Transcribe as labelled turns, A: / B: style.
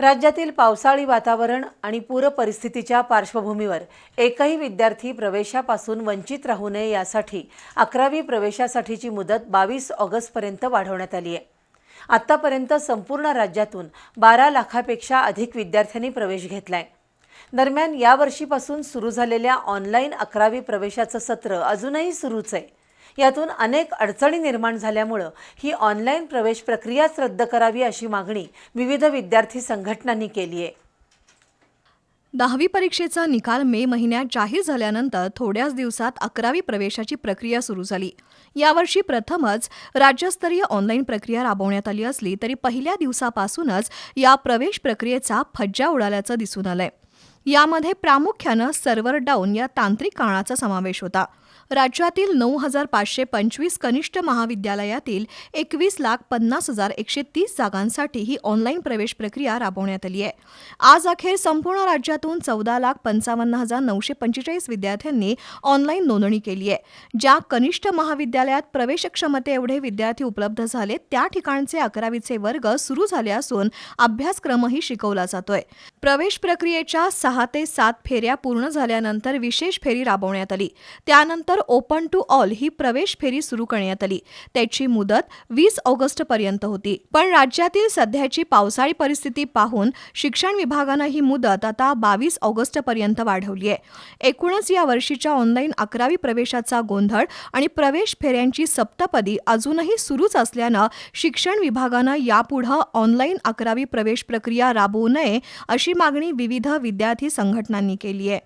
A: राज्यातील पावसाळी वातावरण आणि पूर परिस्थितीच्या पार्श्वभूमीवर एकही विद्यार्थी प्रवेशापासून वंचित राहू नये यासाठी अकरावी प्रवेशासाठीची मुदत बावीस ऑगस्टपर्यंत वाढवण्यात आली आहे. आत्तापर्यंत संपूर्ण राज्यातून बारा लाखापेक्षा अधिक विद्यार्थ्यांनी प्रवेश घेतलाय. दरम्यान यावर्षीपासून सुरू झालेल्या ऑनलाईन अकरावी प्रवेशाचं सत्र अजूनही सुरूच आहे. यातून अनेक अडचणी निर्माण झाल्यामुळं ही ऑनलाईन प्रवेश प्रक्रियाच रद्द करावी अशी मागणी विविध विद्यार्थी संघटनांनी केली आहे.
B: दहावी परीक्षेचा निकाल मे महिन्यात जाहीर झाल्यानंतर थोड्याच दिवसात अकरावी प्रवेशाची प्रक्रिया सुरू झाली. यावर्षी प्रथमच राज्यस्तरीय ऑनलाईन प्रक्रिया राबवण्यात आली असली तरी पहिल्या दिवसापासूनच या प्रवेश प्रक्रियेचा फज्जा उडाल्याचं दिसून आलंय. यामध्ये प्रामुख्यानं सर्व्हर डाऊन या तांत्रिक कारणाचा समावेश होता. राज्यातील नऊ हजार पाचशे पंचवीस कनिष्ठ महाविद्यालयातील एकवीस लाख पन्नास हजार एकशे तीस जागांसाठी ही ऑनलाईन प्रवेश प्रक्रिया राबवण्यात आली आहे. आज अखेर संपूर्ण राज्यातून चौदा लाख पंचावन्न हजार नऊशे पंचेचाळीस विद्यार्थ्यांनी ऑनलाईन नोंदणी केली आहे. ज्या कनिष्ठ महाविद्यालयात प्रवेश क्षमते एवढे विद्यार्थी उपलब्ध झाले त्या ठिकाणचे अकरावीचे वर्ग सुरू झाले असून अभ्यासक्रमही शिकवला जातोय. प्रवेश प्रक्रियेच्या सहा सहा ते सात फेऱ्या पूर्ण झाल्यानंतर विशेष फेरी राबवण्यात आली. त्यानंतर ओपन टू ऑल ही प्रवेश फेरी सुरू करण्यात आली. त्याची मुदत वीस ऑगस्ट पर्यंत होती. पण राज्यातील सध्याची पावसाळी परिस्थिती पाहून शिक्षण विभागानं ही मुदत आता बावीस ऑगस्ट पर्यंत वाढवली आहे एकूणच या वर्षीच्या ऑनलाईन अकरावी प्रवेशाचा गोंधळ आणि प्रवेश फेऱ्यांची सप्तपदी अजूनही सुरूच असल्यानं शिक्षण विभागानं यापुढं ऑनलाईन अकरावी प्रवेश प्रक्रिया राबवू नये अशी मागणी विविध विद्यार्थी संघटनांनी केली आहे.